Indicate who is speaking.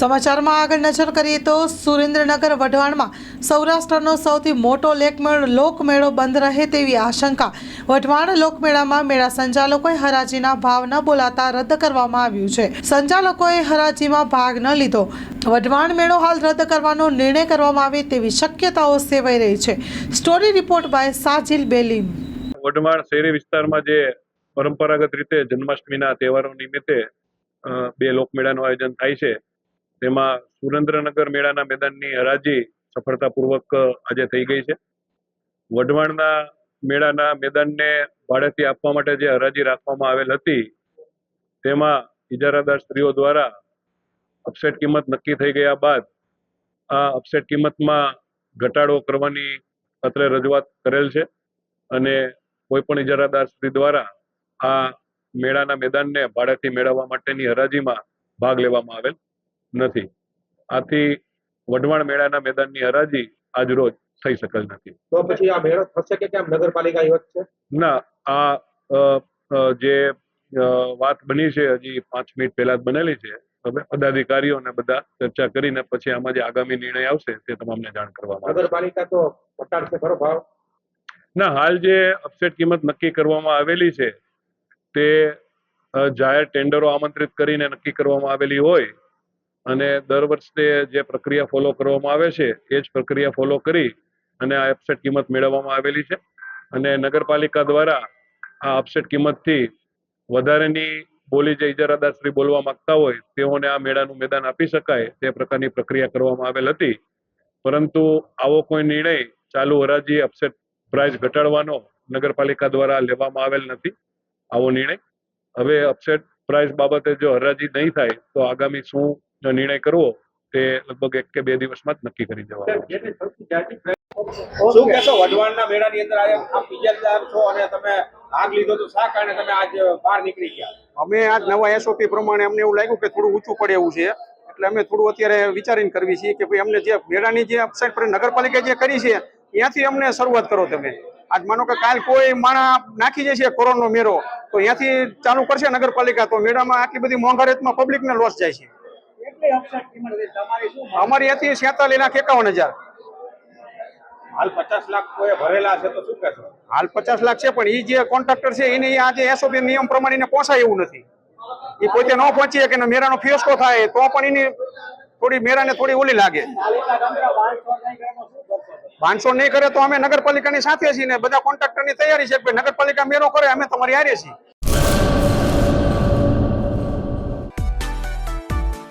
Speaker 1: સમાચારમાં આગળ નજર કરીએ તો સુરેન્દ્રનગર વઢવાણમાં સૌરાષ્ટ્રનો સૌથી મોટો લેકમેળ લોકમેળો બંધ રહે તેવી આશંકા. વઢવાણ લોકમેળામાં મેળા સંચાલકોએ હરાજીના ભાવ ન બોલાતા રદ કરવામાં આવ્યું છે. સંચાલકોએ હરાજીમાં ભાગ ન લીધો. વઢવાણ મેળો હાલ રદ કરવાનો નિર્ણય કરવામાં આવે તેવી શક્યતાઓ સેવાઈ રહી છે. Story report by Sajil Belim.
Speaker 2: Wadhwan શહેરી વિસ્તારમાં જે પરંપરાગત રીતે જન્માષ્ટમીના તહેવારો નિમિત્તે બે લોકમેળાનું આયોજન થાય છે. તેમાં સુરેન્દ્રનગર મેળાના મેદાનની હરાજી સફળતાપૂર્વક આજે થઈ ગઈ છે. વઢવાણના મેળાના મેદાનને ભાડેથી આપવા માટે જે હરાજી રાખવામાં આવેલ હતી, તેમાં ઇજારાદાર સ્ત્રીઓ દ્વારા અપસેટ કિંમત નક્કી થઈ ગયા બાદ, આ અપસેટ કિંમતમાં ઘટાડો કરવાની અત્રે રજૂઆત કરેલ છે અને કોઈ પણ ઇજારાદાર સ્ત્રી દ્વારા આ મેળાના મેદાનને ભાડેથી મેળવવા માટેની હરાજીમાં ભાગ લેવામાં આવેલ. નથી. આથી વઢવાણ મેળાના મેદાનની હરાજી આજ રોજ થઈ શકેલ નથી.
Speaker 3: તો પછી આ મેળો થશે કે કેમ? નગરપાલિકા યોજ છે?
Speaker 2: ના આ જે વાત બની છે હજી પાંચ મિનિટ પહેલા જ બનેલી છે. હવે પદાધિકારીઓને બધા ચર્ચા કરીને પછી આમાં જે આગામી નિર્ણય આવશે તે તમામને જાણ કરવામાં
Speaker 3: નગરપાલિકા તો ઘટાડશે ખરો ભાવ?
Speaker 2: ના હાલ જે અપસેટ કિંમત નક્કી કરવામાં આવેલી છે તે જાહેર ટેન્ડરો આમંત્રિત કરીને નક્કી કરવામાં આવેલી હોય અને દર વર્ષે જે પ્રક્રિયા ફોલો કરવામાં આવે છે, એ જ પ્રક્રિયા ફોલો કરી અને આ અપસેટ કિંમત મેળવવામાં આવેલી છે. અને નગરપાલિકા દ્વારા આ અપસેટ કિંમતથી વધારેની બોલી જે ઇજારાદારશ્રી બોલવા માંગતા હોય, તેઓને આ મેળાનું મેદાન આપી શકાય, તે પ્રકારની પ્રક્રિયા કરવામાં આવેલ હતી. પરંતુ આવો કોઈ નિર્ણય ચાલુ હરાજી અપસેટ પ્રાઇસ ઘટાડવાનો નગરપાલિકા દ્વારા લેવામાં આવેલ નથી. આવો નિર્ણય. હવે અપસેટ પ્રાઇસ બાબતે જો હરાજી નહીં થાય, તો આગામી શું નિર્ણય કરવો તે લગભગ એક કે બે દિવસમાં જ નક્કી કરી દેવાનો
Speaker 3: શું કહેશો વઢવાણના મેળાની અંદર આપ છો અને તમે ભાગ લીધો તો શા કારણે તમે આજ બહાર નીકળી ગયા?
Speaker 4: અમે આજ નવા એસઓપી પ્રમાણે અમને એવું લાગ્યું કે થોડું ઊંચું પડે એવું છે. એટલે અમે થોડું અત્યારે વિચારીને કરવી છીએ કે ભાઈ અમને જે મેળાની જે અપસાઇડ પર નગરપાલિકા જે કરી છે ત્યાંથી અમને શરૂઆત કરો તમે. આજ માનો કે કાલ કોઈ માણા નાખી જશે કોરોનો મેળો તો ત્યાંથી ચાલુ કરશે નગરપાલિકા તો મેળામાં આટલી બધી મોંઘા રેટમાં પબ્લિકને લોસ જાય છે. અમારી હતી સેતાલીસ લાખ એકાવન હજાર.
Speaker 3: હાલ પચાસ લાખ કોઈ ભરેલા છે તો શું કહેશો?
Speaker 4: હાલ પચાસ લાખ છે પણ એ જે કોન્ટ્રાક્ટર છે એને આજે એસઓપી નિયમ પ્રમાણે એને પહોંચાય એવું નથી. એ પોતે ન પહોંચી કે મેળાનો ફિયસ્કો થાય તો પણ એની થોડી મેળાને થોડી ઓલી લાગે. બાંધછોડ નહીં કરે તો અમે નગરપાલિકાની સાથે છીએ ને બધા કોન્ટ્રાક્ટરની તૈયારી છે કે નગરપાલિકા મેળો કરે અમે તમારી હારે છીએ.